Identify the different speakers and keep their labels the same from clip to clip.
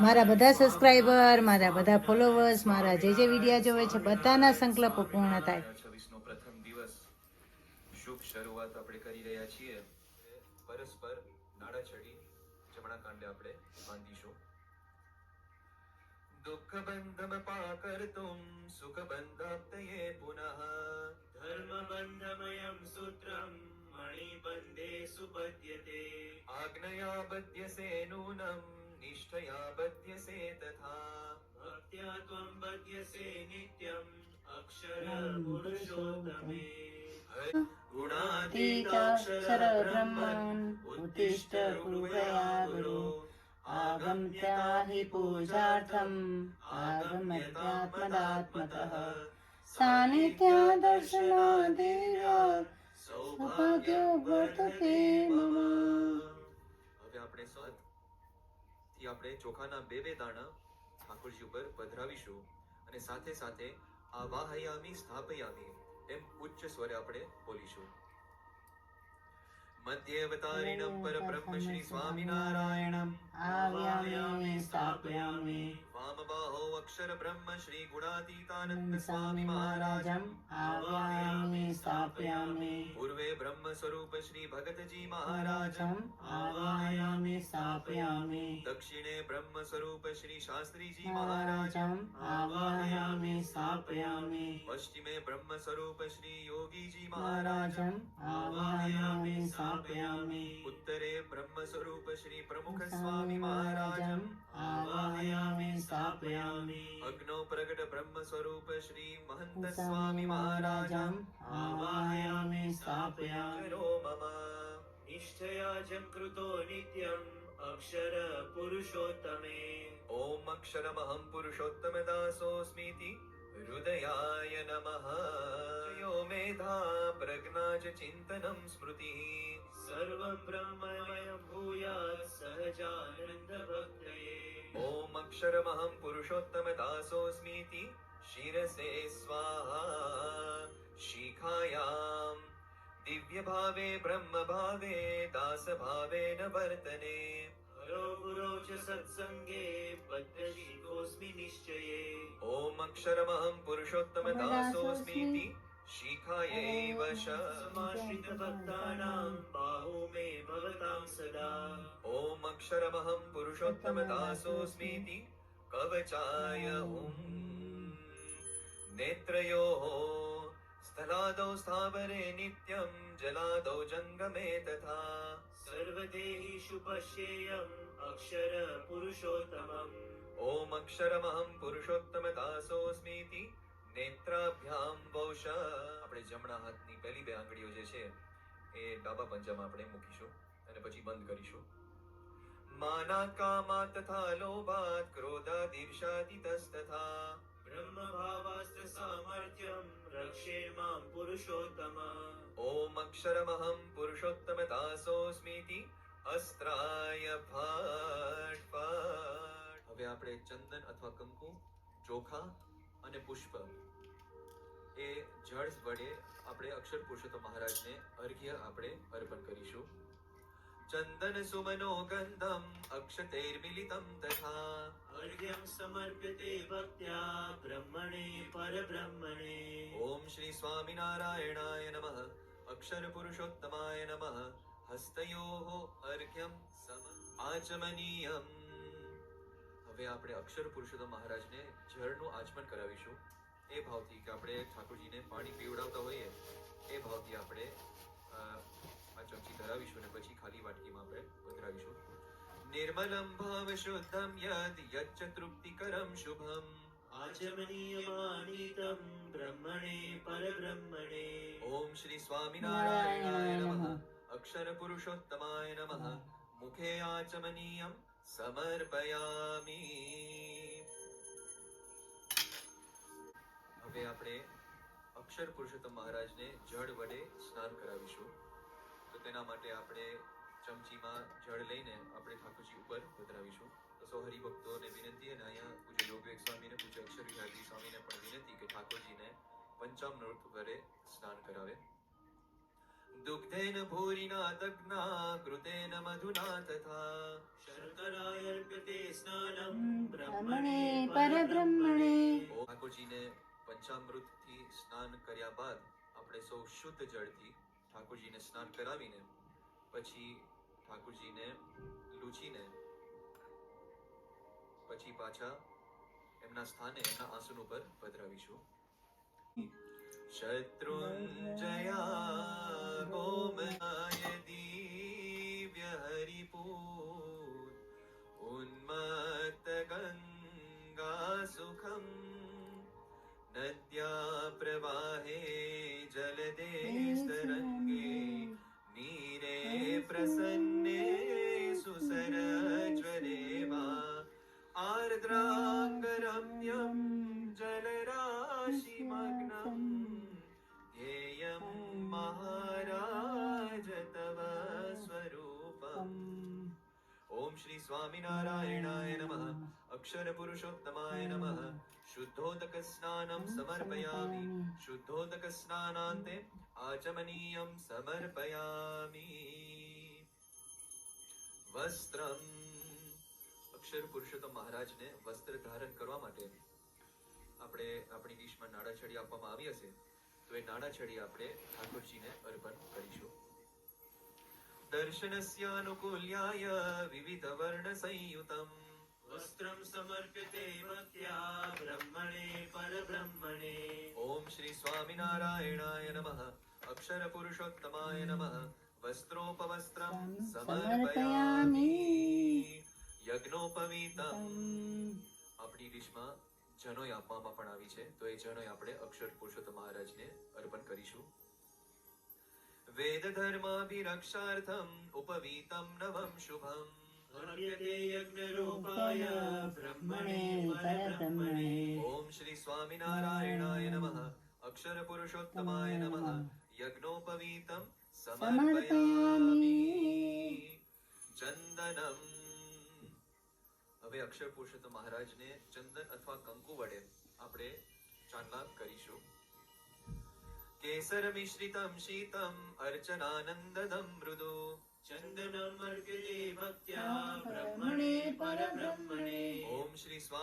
Speaker 1: મારા બધા સબસ્ક્રાઈબર મારા બધા ફોલોવર્સ મારા જે જે વિડીયા જોવે છે બધાના સંકલ્પો પૂર્ણ થાય.
Speaker 2: પ્રથમ બંધ શુભ શરૂઆત આપણે કરી રહ્યા છીએ. પરસ્પર નાડા ચડી જમણા કાંડે આપણે
Speaker 3: સુપદ્યતે.
Speaker 2: આજ્ઞયા બધ્યસે નૂનમ. નિષ્ઠયા બધ્યસે તથા
Speaker 3: भक्त्या त्वं बध्यसे नित्यम् अक्षरपुरुषोत्तमे
Speaker 1: તીતાક્ષર બ્રહ્મણ ઉત્તિષ્ઠ કૃપયા ગુરુ આગમ્યા હિ પૂજાર્થમ આગમ્યત્યાત્મદાત્મતઃ સાનિધ્યા દર્શનાદેવ્યા સૌભાગ્ય વર્તતે મમ
Speaker 2: હવે આપણે સ્વાદ થી આપણે ચોખાના બે બે દાણા ઠાકોરજી ઉપર પધરાવીશું અને સાથે સાથે આવાહયામી સ્થાપયામી એમ ઉચ્ચ સ્વરે આપણે બોલીશું. મધ્યવતારિણમ પરબ્રહ્મ શ્રી સ્વામિનારાયણમ.
Speaker 1: આવ્યામે સ્થાપયામે.
Speaker 2: વામબાહો અક્ષર બ્રહ્મ શ્રી ગુણાતીતાનંદ સ્વામી મહારાજમ
Speaker 1: આવ્યામે સ્થાપયામે
Speaker 2: પૂર્વે બ્રહ્મ સ્વરૂપ શ્રી ભગતજી મહારાજમ
Speaker 1: આવાયામે સ્થાપયામે
Speaker 2: દક્ષિણે બ્રહ્મ સ્વરૂપ શ્રી શાસ્ત્રીજી મહારાજમ
Speaker 1: આવાયામે
Speaker 2: પશ્ચિમે બ્રહ્મ સ્વરૂપ શ્રી યોગીજી
Speaker 1: મહારાજમ આવાયામે સ્થાપયામે
Speaker 2: ઉત્તરે બ્રહ્મ સ્વરૂપ શ્રી પ્રમુખ સ્વામી મહારાજમ आवाहयामि स्थापयामि अग्नौ प्रकट ब्रह्म स्वरूप श्री महंत
Speaker 1: स्वामी महाराजम् आवाहयामि
Speaker 2: स्थापयामि रो
Speaker 3: मम निश्चयाजं कृतो नित्यम् अक्षर
Speaker 2: पुरुषोत्तमे ओम अक्षरमहं पुरुषोत्तम दासोऽस्मीति हृदयाय नमः यो मेधा प्रज्ञा च चिन्तनं
Speaker 3: स्मृतिः सर्वब्रह्ममय भूयात् सहजानन्दभक्तये
Speaker 2: ॐ अक्षरमहं पुरुषोत्तमदासोऽस्मीति शिरसे स्वाहा शिखायाम् दिव्यभावे ब्रह्मभावे दासभावेन वर्तने પરો
Speaker 3: ગુરો ચ સત્સંગે બદ્ધજી કોસ્મિ નિશ્ચયે
Speaker 2: ઓમ અક્ષરમહં પુરુષોત્તમ દાસોસ્મિ ઇતિ શિખાયૈવ સમાશ્રિત
Speaker 3: ભક્તાનાં બાહુ મે ભવતાં સદા
Speaker 2: ઓમ અક્ષરમહં પુરુષોત્તમ દાસોસ્મિ કવચાય હું સ્થલાદौ સ્થાવરે નિત્યં જલાદौ જંગમે તથા
Speaker 3: सर्वदेहिषु पश्येयम् अक्षरपुरुषोत्तमम्
Speaker 2: ઓમ અક્ષરમહં પુરુષોત્તમ દાસોસ્મીતિ નેત્રાભ્યામ વૌશ આપણે જમણા હાથની પહેલી બે આંગળીઓ જે છે એ ડાબા પંજામાં આપણે મૂકીશું અને પછી બંધ કરીશું માના કામા તથા લોભાત ક્રોધાદ ઈર્ષાદિતસ્તથા
Speaker 3: ब्रह्मभावास्त्र सामर्थ्यम् रक्षे मां पुरुषोत्तम
Speaker 2: ઓમ અક્ષરમહં પુરુષોત્તમ દાસોસ્મીતિ અસ્ત્રાય ફાટ ફાટ હવે આપણે ચંદન અથવા કંકુ ચોખા અને પુષ્પ એ જળ વડે આપણે અક્ષર પુરુષોત્તમ મહારાજને અર્ઘ્ય આપણે અર્પણ કરીશું ચંદન સુમનો ગંધમ અક્ષતૈર્મિલિતમ તથા
Speaker 3: अर्घ्यं समर्प्यते भक्त्या ब्रह्मणे परब्रह्मणे
Speaker 2: ઓમ શ્રી સ્વામિનારાયણાય નમઃ અક્ષર પુરુષોત્તમાય નમઃ હસ્તયોઃ અર્ઘ્યમ સમ આચમનીયમ હવે આપણે અક્ષર પુરુષોત્તમ મહારાજને જળનું આચમન કરાવીશું એ ભાવથી કે આપણે ઠાકોરજીને પાણી પીવડાવતા હોઈએ એ ભાવથી આપણે અ, આ ચમચી ધરાવીશું અને પછી ખાલી વાટકીમાં આપણે પધરાવીશું. નિર્મલમ ભાવ શુદ્ધમ યદ યચ્ચ તૃપ્તિકરમ શુભમ.
Speaker 3: આચમનીયમાનીતમ બ્રહ્મણે પરબ્રહ્મણે
Speaker 2: ઓમ શ્રી સ્વામિનારાયણાય નમઃ અક્ષર પુરુષોત્તમાય નમઃ મુખે આચમનીયમ સમર્પયામિ હવે આપણે અક્ષર પુરુષોત્તમ મહારાજને જળ વડે સ્નાન કરાવીશું. તેના માટે આપણે ચમચીમાં જળ લઈને આપણે ઠાકોરજી ઉપર પધરાવીશું. તો સૌ હરિભક્તોને વિનંતી અને અહીંયા પૂજ્ય યોગવેગ સ્વામીને પૂજ્ય અક્ષર વિહારજી સ્વામીને પણ વિનંતી કે ઠાકોરજીને પંચામૃત વરે સ્નાન કરાવે. દુગ્ધેન ભૂરિના દગ્ના કૃતેન મધુના તથા
Speaker 3: શર્કરાયર્પ્યતે સ્નાનમ
Speaker 1: બ્રહ્મણે પરબ્રહ્મણે.
Speaker 2: ઠાકોરજીને પંચામૃતથી સ્નાન કર્યા બાદ આપણે સૌ શુદ્ધ જળથી ઠાકોરજીને સ્નાન કરાવીને, પછી ઠાકોરજીને લૂછીને, પછી પાછા એમના સ્થાને, એમના આસન ઉપર પધરાવીશું. શત્રુંજયા ગોમનાય દિવ્ય હરિપૂત ઉન્મત્ત ગંગા સુખમ જલદે તરંગે નીરે પ્રસન્ને સુસરજ્વરે વા આર્દ્રાંગરમ્યમ જલરાશિમગ્નમ ધ્યેયં મહારાજ તવ સ્વરૂપમ ઓમ શ્રી સ્વામિનારાયણાય નમઃ અક્ષર પુરુષોત્તમાય નમઃ શુદ્ધોદક સ્નાનમ સમર્પયામિ શુદ્ધોદક સ્નાનાંતે આચમનીયમ સમર્પયામિ વસ્ત્રમ અક્ષર પુરુષોત્તમ મહારાજને વસ્ત્ર ધારણ કરવા માટે આપણે આપણી ડીશમાં નાડા છડી આપવામાં આવી હશે તો એ નાડા છડી આપણે ઠાકોરજીને અર્પણ કરીશું. દર્શનસ્ય અનુકૂલ્યાય વિવિધ વર્ણ સંયુતમ
Speaker 3: વસ્ત્રમ સમર્પ્યતે મત્યા બ્રહ્મણે પરબ્રહ્મણે
Speaker 2: ઓમ શ્રી સ્વામિનારાયણાય નમઃ અક્ષર પુરુષોત્તમાય નમઃ વસ્ત્રોપવસ્ત્રમ સમર્પયામિ યજ્ઞોપવીતમ આપણી ડીશમાં જનોય આપવામાં પણ આવી છે, તો એ જનોય આપણે અક્ષર પુરુષોત્તમ મહારાજને અર્પણ કરીશું. વેદ ધર્માભિરક્ષાર્થમ ઉપવીતમ નવમ શુભમ.
Speaker 3: યજ્ઞરૂપાય બ્રહ્મણે પરબ્રહ્મણે
Speaker 2: ઓમ શ્રી સ્વામિનારાયણાય નમઃ અક્ષર પુરુષોત્તમાય નમઃ યજ્ઞોપવીતમ સમર્પયામિ ચંદનમ હવે અક્ષર પુરુષોત્તમ મહારાજને ચંદન અથવા કંકુ વડે આપણે ચાંદલા કરીશું. કેસર મિશ્રિતમ શીતમ અર્ચનાનંદદમ મૃદુ।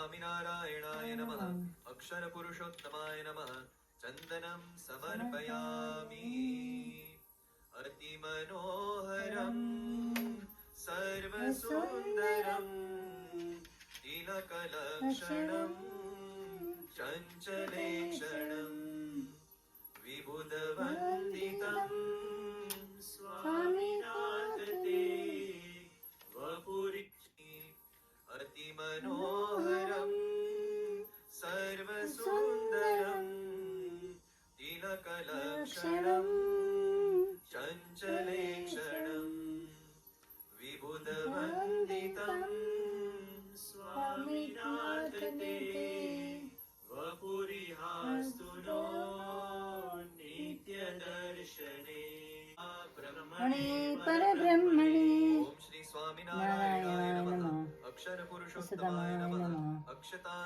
Speaker 2: શ્રી સ્વામિનારાયણાય નમઃ અક્ષર પુરુષોત્તમાય નમઃ ચંદનમ સમર્પયામિ અતિમનોહરમ સર્વસુંદરમ તિલકલક્ષણમ ચંચલેક્ષણમ વિબુધવંદિતમ
Speaker 3: સ્વામિનાથ તે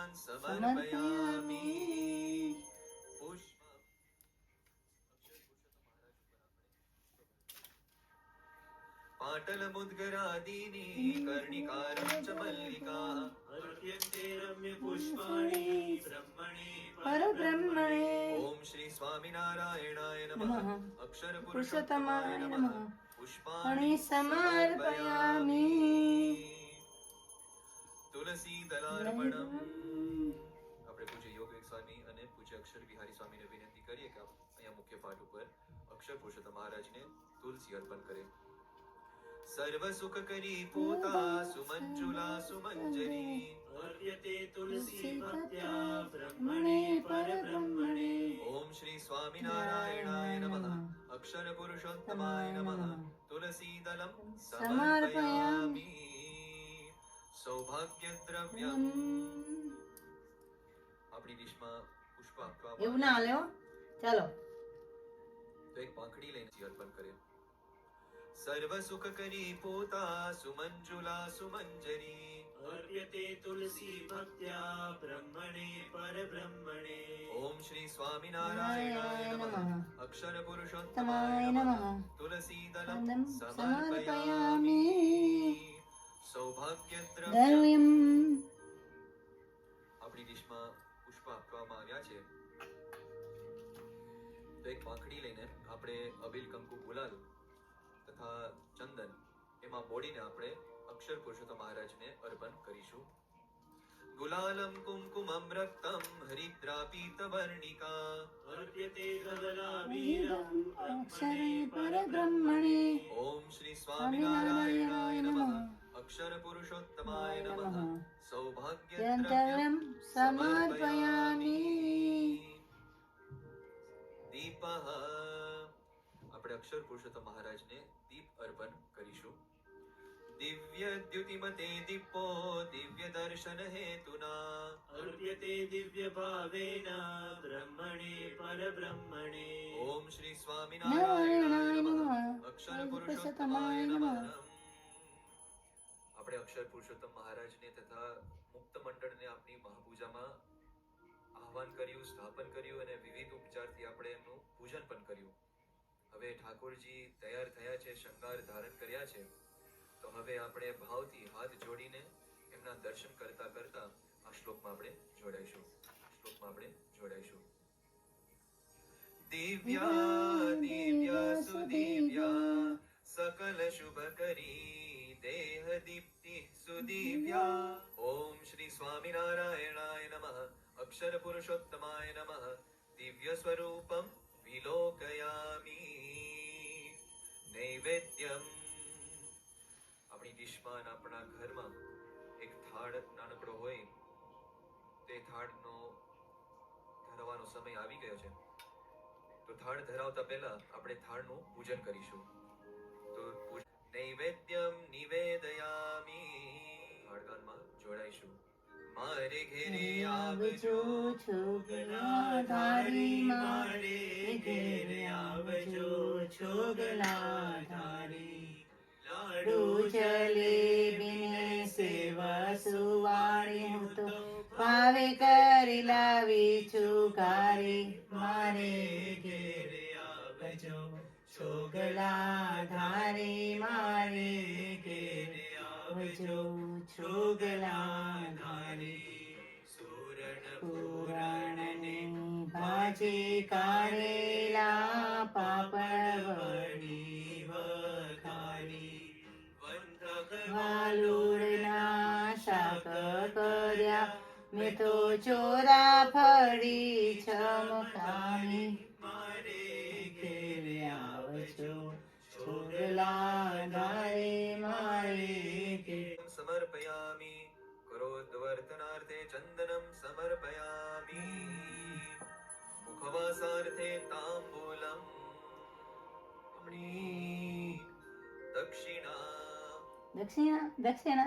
Speaker 2: અક્ષતાન સમર્પયામિ. પુષ્પ પાટલ મુદ્ગરાદીની કર્ણિકારમ ચ મલ્લિકા.
Speaker 3: અર્પ્યન્તે રમ્ય પુષ્પાણિ બ્રહ્મણે
Speaker 1: પરબ્રહ્મણે.
Speaker 2: ઓમ શ્રી સ્વામિનારાયણાય
Speaker 1: નમઃ.
Speaker 2: નમઃ. અક્ષર તુલસી દલાર્પણમ આપણે પૂજ્ય યોગ સ્વામી અને પૂજ્ય અક્ષર વિહારી સ્વામીને વિનંતી કરીએ કે અહીંયા મુખ્ય પાઠ ઉપર અક્ષર પુરુષોત્તમ મહારાજને તુલસી અર્પણ કરે. સર્વ સુખ કરી પોતા સુમંજુલા સુમંજરી
Speaker 3: અર્પ્યતે તુલસી ભક્ત્યા બ્રહ્મણે પરબ્રહ્મણે.
Speaker 2: ઓમ શ્રી સ્વામિનારાયણાય નમઃ. અક્ષર પુરુષોત્તમાય નમઃ. તુલસી દલમ સમર્પયામિ. સૌભાગ્ય દ્રવ્યમ આપણી ડીશમાં પુષ્પ આપવા
Speaker 1: એવું ના હાલે ચાલો.
Speaker 2: તો એક પાંખડી લઈને અર્પણ કરે સર્વ સુખ કરી પોતા સુમંજુલા સુમંજરી.
Speaker 3: અર્પ્યતે તુલસી ભક્ત્યા બ્રહ્મણે પરબ્રહ્મણે.
Speaker 2: ઓમ શ્રી સ્વામિનારાયણાય નમઃ. અક્ષર પુરુષોત્તમાય નમઃ. તુલસી
Speaker 1: દલમ સમર્પયામિ.
Speaker 2: આપણી ડીશમાં પુષ્પ આપવામાં આવ્યા છે. તો એક પાંખડી લઈને આપણે અબિલ કંકુ ગુલાલ તથા ચંદન એમાં બોડીને આપણે અક્ષર પુરુષોત્તમ મહારાજને અર્પણ કરીશું. ગુલાલમ કુમકુમમ રક્તમ હરિદ્રાપીતવર્ણિકા
Speaker 3: અર્પ્યતે ધવલાવીરમ
Speaker 1: અક્ષરે પરબ્રહ્મણે.
Speaker 2: ઓમ શ્રી સ્વામિનારાયણાય નમઃ. અક્ષર પુરુષોત્તમાય નમઃ સૌભાગ્ય
Speaker 1: દ્રવ્યમ સમર્પયામિ
Speaker 2: આપણે અક્ષર પુરુષોત્તમ મહારાજને દીપ અર્પણ કરીશું. દિવ્ય દ્યુતિમતે દીપો દિવ્ય દર્શન હેતુના.
Speaker 3: અર્પ્યતે દિવ્ય ભાવેન બ્રહ્મણે પરબ્રહ્મણે.
Speaker 2: ઓમ શ્રી
Speaker 1: સ્વામિનારાયણ
Speaker 2: નમઃ. અક્ષર પુરુષોત્તમાય નમઃ. આપણે અક્ષર પુરુષોત્તમ મહારાજને તથા મુક્ત મંડળને આપણી મહાપૂજામાં આહવાન કર્યું, સ્થાપન કર્યું અને વિવિધ ઉપચારથી આપણે એમનું પૂજન પણ કર્યું. હવે ઠાકોરજી તૈયાર થયા છે શંકાર ધારણ કર્યા છે. તો હવે આપણે ભાવથી હાથ જોડીને એમના દર્શન કરતા કરતા આ શ્લોકમાં આપણે જોડાઈશું. શ્લોકમાં આપણે જોડાઈશું. દિવ્યા દિવ્યા, સુદિવ્યા, સકલ શુભ કરી. દેહ દીપ્તિ સુદિવ્યા ઓમ શ્રી સ્વામિનારાયણાય નમઃ અક્ષર પુરુષોત્તમાય નમઃ દિવ્ય સ્વરૂપમ વિલોકયામી નૈવેદ્યમ આપણી ડીશમાં આપણા ઘરમાં એક થાળ નાનકડો હોય, તે થાળનો ધરવાનો સમય આવી ગયો છે. તો થાળ ધરાવતા પહેલા આપણે થાળનું પૂજન કરીશું. નૈવેદ્યમ નિવેદયામિ. થાળગાનમાં જોડાઈશું. મારે ઘેરે આવજો
Speaker 1: છોગલાધારી
Speaker 3: મારે ઘેરે આવજો છોગલાધારી લાડુ
Speaker 1: જલેબીને સેવા સુવાળી હું તો ભાવે કરી લાવી છું કારી મારે
Speaker 3: ઘેરે
Speaker 1: છોગલાધારી મારે
Speaker 3: ઘેરે આવજો
Speaker 1: છોગલા
Speaker 3: છોગલાધારી. સુરણ પુરાણને
Speaker 1: ભાજે કારેલા પાપડ
Speaker 3: વળી વખારી.
Speaker 1: વાલુડના શાક કર્યા, મેં તો ચોરા ચમકાવી
Speaker 3: મારે
Speaker 2: ક્રોધવર્તનાર્થે ચંદનમ समर्पयामि। मुखवासार्थे ताम्बूलम् दक्षिणा। દક્ષિણા
Speaker 1: દક્ષિણા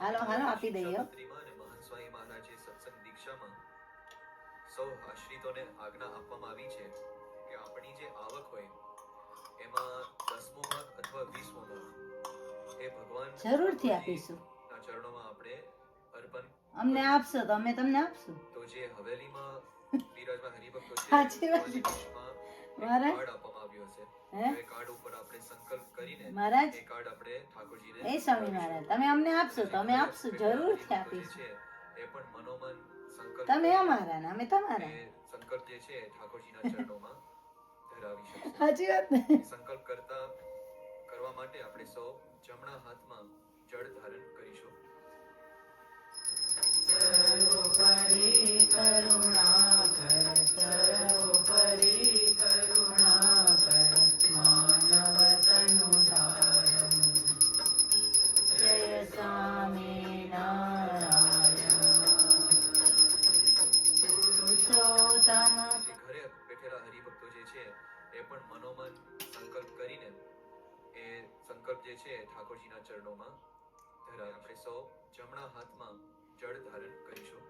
Speaker 1: હાલો, હાલો, આપી દઈએ,
Speaker 2: સ્વામી મહારાજે સત્સંગ દીક્ષામાં સૌ આશ્રિતોને આજ્ઞા આપવામાં આવી છે કે આપણી જે આવક હોય એમાં દસમો ભાગ અથવા વીસમો ભાગ એ ભગવાન
Speaker 1: જરૂરથી આપીશું.
Speaker 2: ચરણોમાં આપણે અર્પણ
Speaker 1: અમને આપશો તો અમે તમને આપશું.
Speaker 2: તો જે હવેલીમાં બિરાજમાન હરિભક્તો છે
Speaker 1: સાચી વાત.
Speaker 2: આવ્યો છે એ કાર્ડ ઉપર આપણે સંકલ્પ કરીને
Speaker 1: મહારાજ?
Speaker 2: એ કાર્ડ આપણે ઠાકોરજીને
Speaker 1: એ સ્વામી મહારાજ તમે અમને આપશો તો અમે આપશું જરૂરથી આપીશું.
Speaker 2: એ પણ મનોમન સંકલ્પ
Speaker 1: તમે અમારા ને અમે તમારા
Speaker 2: સંકલ્પ જે છે ઠાકોરજીના ચરણોમાં ધરાવી શકશે.
Speaker 1: સાચી વાત
Speaker 2: સંકલ્પ કરતા કરવા માટે આપણે સૌ જમણા હાથમાં જળ ધારણ કરીશું. જે છે, એ પણ મનોમન સંકલ્પ કરીને એ સંકલ્પ જે છે ઠાકોરજીના ચરણોમાં ધરાવે આપણે સૌ જમણા હાથમાં જળ ધારણ કરીશું.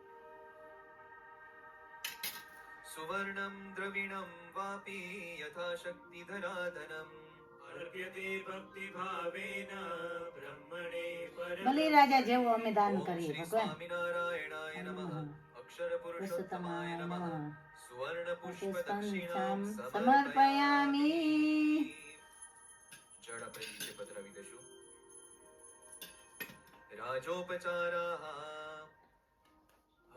Speaker 2: સુવર્ણમ દ્રવિણમ વાપી યથાશક્તિ ધરાધનમ
Speaker 1: બલિ રાજા જેવું અમે દાન કરીએ ભગવાન.
Speaker 2: સ્વામિનારાયણાય નમઃ. અક્ષર નમઃ. સુવર્ણ પુષ્પ દક્ષિણામ
Speaker 1: સમર્પયામિ.
Speaker 2: જળ આપણે નીચે પધરાવી દઈશું રાજોપચારા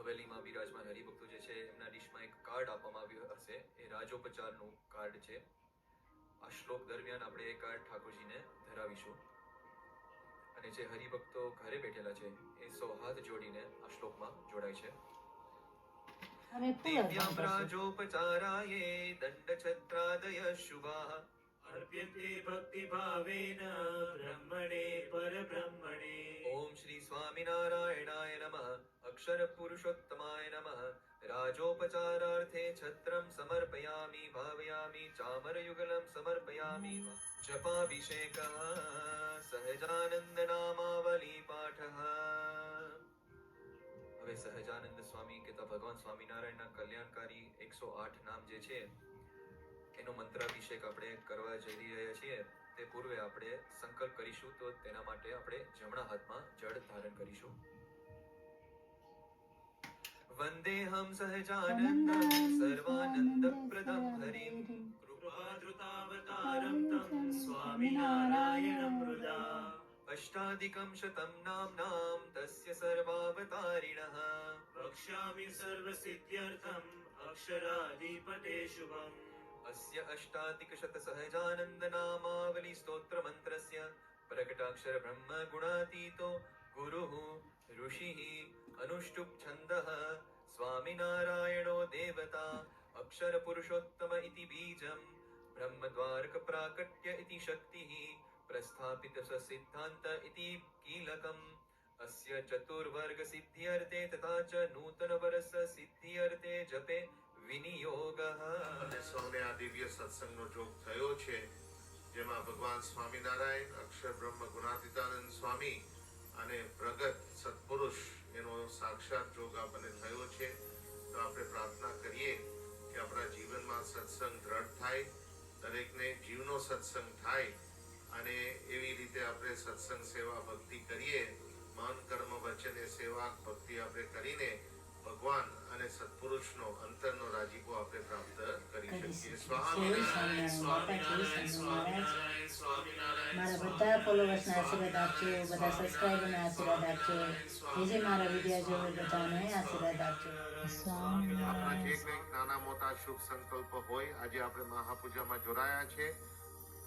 Speaker 2: હવેલીમાં બિરાજમાન હરિભક્તો જે છે એમના ડીશમાં એક કાર્ડ આપવામાં આવ્યું હશે. એ રાજોપચારનું કાર્ડ છે. આ શ્લોક દરમિયાન આપણે એ કાર્ડ ઠાકોરજીને ધરાવીશું. અને જે હરિભક્તો ઘરે બેઠેલા છે એ સૌ હાથ જોડીને આ શ્લોકમાં જોડાય છે. દિવ્યામ. રાજોપચારાયે દંડછત્રાદય શુભાઃ.
Speaker 3: અર્પ્યતે ભક્તિભાવેન બ્રહ્મણે
Speaker 2: નમઃ રાજોપચારાર્થે છત્રમ સમર્પયામિ ભાવયામિ ચામરયુગલમ સમર્પયામિ જપાભિષેક સહજાનંદ નામાવલી પાઠ હવે સહજાનંદ સ્વામી કહેતા ભગવાન સ્વામિનારાયણના કલ્યાણકારી એકસો આઠ નામ જે છે, એનો મંત્રાભિષેક આપણે કરવા જઈ રહ્યા છીએ. તે પૂર્વે આપણે સંકલ્પ કરીશું તો તેના માટે આપણે જમણા હાથમાં જળ ધારણ કરીશું. वन्देऽहं सहजानन्दं सर्वानन्दप्रदं हरिं
Speaker 3: कृपादृतावतारं तं स्वामिनारायणं हृदा
Speaker 2: अष्टाधिकं शतं नाम्नां तस्य सर्वावतारिणः
Speaker 3: वक्ष्यामि सर्वसिद्ध्यर्थम् अक्षराधिपते शुभम्
Speaker 2: अस्य अष्टाधिकशतसहजानन्दनामावलिस्तोत्रमन्त्रस्य प्रकटाक्षरब्रह्मगुणातीतो गुरुः ऋषिः अनुष्टुप् छन्दः સ્વામિનારાયણો દેવતા અક્ષર પુરુષોત્તમ ઇતિ બીજમ બ્રહ્મ દ્વારક પ્રાકટ્ય ઇતિ શક્તિ પ્રસ્થાપિત સિદ્ધાંત ઇતિ કીલકમ અસ્ય ચતુર્વર્ગ સિદ્ધ્યર્થે તથા ચ નૂતન વરસ સિદ્ધ્યર્થે જપે વિનિયોગ
Speaker 4: અને સૌને આ દિવ્ય સત્સંગનો જોગ થયો છે, જેમાં ભગવાન સ્વામિનારાયણ, અક્ષર બ્રહ્મ ગુણાતીતાનંદ સ્વામી અને પ્રગત સત્પુરુષ એનો સાક્ષાત જોગ આપણને થયો છે. તો આપણે પ્રાર્થના કરીએ કે આપણા જીવનમાં સત્સંગ દ્રઢ થાય, દરેકને જીવનો સત્સંગ થાય અને એવી રીતે આપણે સત્સંગ સેવા ભક્તિ કરીએ મન કર્મ વચન એ સેવા ભક્તિ આપણે કરીને ભગવાન અને સત્પુરુષનો અંતરનો રાજીપો આપણે પ્રાપ્ત કરી શકીએ. સ્વામિનારાયણ
Speaker 1: સ્વામિનારાયણ,
Speaker 4: સ્વામિનારાયણ સ્વામિનારાયણ
Speaker 1: મારા બધા ફોલોવર્સને આશીર્વાદ આપજો બધા સબસ્ક્રાઈબરને આશીર્વાદ આપજો. જે જે મારા વિડિયા જોવે બધાને આશીર્વાદ આપજો.
Speaker 4: આપણા જે
Speaker 1: સ્વામિનારાયણ
Speaker 4: કંઈક નાના મોટા શુભ સંકલ્પ હોય આજે આપણે મહાપૂજામાં જોડાયા છે.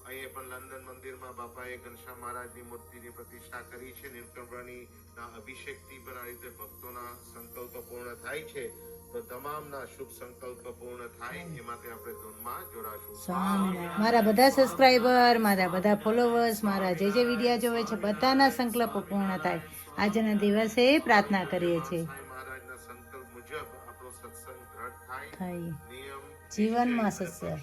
Speaker 4: અહીંયા પણ લંડન મંદિરમાં બાપાએ ઘનશ્યામ મહારાજની મૂર્તિની પ્રતિષ્ઠા કરી છે. નીલકંઠવાણીના અભિષેકથી પણ આ રીતે ભક્તોના સંકલ્પ પૂર્ણ થાય છે. તો તમામના શુભ સંકલ્પ પૂર્ણ થાય એ માટે આપણે ધૂનમાં જોડાશું.
Speaker 1: મારા બધા સબસ્ક્રાઈબર મારા બધા ફોલોવર્સ મારા જે જે વિડિયા જોવે છે બધાના સંકલ્પ પૂર્ણ થાય. આજના દિવસે પ્રાર્થના કરીએ છીએ.
Speaker 4: મહારાજના સંકલ્પ મુજબ આપણો સત્સંગ દ્રઢ થાય. નિયમ
Speaker 1: જીવનમાં
Speaker 4: સત્સંગ.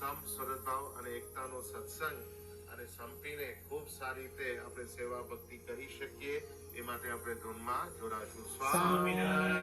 Speaker 4: સમ સદભાવ અને એકતાનો સત્સંગ અને સંપીને ખૂબ સારી રીતે આપણે સેવા ભક્તિ કરી શકીએ. એ માટે આપણે ધૂનમાં જોડાશું. સ્વામિનારાયણ